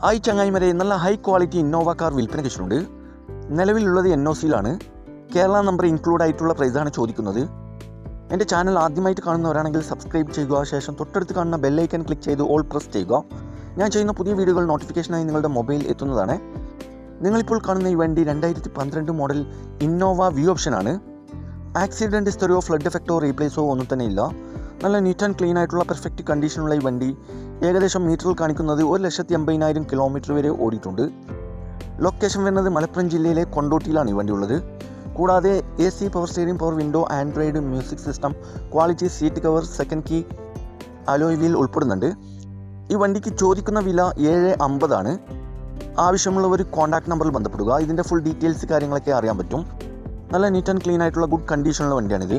Hi ചങ്ങായിമരെ നല്ല high quality Innova car വിൽപ്പന കഴിച്ചിട്ടുണ്ട് നിലവിലുള്ളത് എൻ ഒ സിയിലാണ് കേരള നമ്പർ ഇൻക്ലൂഡ് ആയിട്ടുള്ള പ്രൈസാണ് ചോദിക്കുന്നത്. എന്റെ ചാനൽ ആദ്യമായിട്ട് കാണുന്നവരാണെങ്കിൽ സബ്സ്ക്രൈബ് ചെയ്യുക ശേഷം തൊട്ടടുത്ത് കാണുന്ന ബെല്ലൈക്കൻ ക്ലിക്ക് ചെയ്ത് ഓൾ പ്രസ് ചെയ്യുക. ഞാൻ ചെയ്യുന്ന പുതിയ വീഡിയോകൾ നോട്ടിഫിക്കേഷനായി നിങ്ങളുടെ മൊബൈൽ എത്തുന്നതാണ്. നിങ്ങളിപ്പോൾ കാണുന്ന ഈ വണ്ടി രണ്ടായിരത്തി പന്ത്രണ്ട് മോഡൽ ഇന്നോവ വ്യൂ ഓപ്ഷനാണ് ആക്സിഡന്റ് ഹിസ്റ്ററിയോ ഫ്ലഡ് എഫക്റ്റോ റീപ്ലേസോ ഒന്നും തന്നെ ഇല്ല. നല്ല നീറ്റ് ആൻഡ് ക്ലീൻ ആയിട്ടുള്ള പെർഫെക്റ്റ് കണ്ടീഷനുള്ള ഈ വണ്ടി ഏകദേശം മീറ്ററിൽ കാണിക്കുന്നത് ഒരു ലക്ഷത്തി അമ്പതിനായിരം കിലോമീറ്റർ വരെ ഓടിയിട്ടുണ്ട്. ലൊക്കേഷൻ വരുന്നത് മലപ്പുറം ജില്ലയിലെ കൊണ്ടോട്ടിയിലാണ് ഈ വണ്ടി ഉള്ളത്. കൂടാതെ A C power steering power window Android music system quality seat cover second key alloy wheel ഉൾപ്പെടുന്നുണ്ട്. ഈ വണ്ടിക്ക് ചോദിക്കുന്ന വില ഏഴ് അമ്പതാണ്. ആവശ്യമുള്ളവർ കോൺടാക്ട് നമ്പറിൽ ബന്ധപ്പെടുക. ഇതിന്റെ ഫുൾ ഡീറ്റെയിൽസ് കാര്യങ്ങളൊക്കെ അറിയാൻ പറ്റും. നല്ല നീറ്റ് ആൻഡ് ക്ലീൻ ആയിട്ടുള്ള ഗുഡ് കണ്ടീഷനുള്ള വണ്ടിയാണിത്.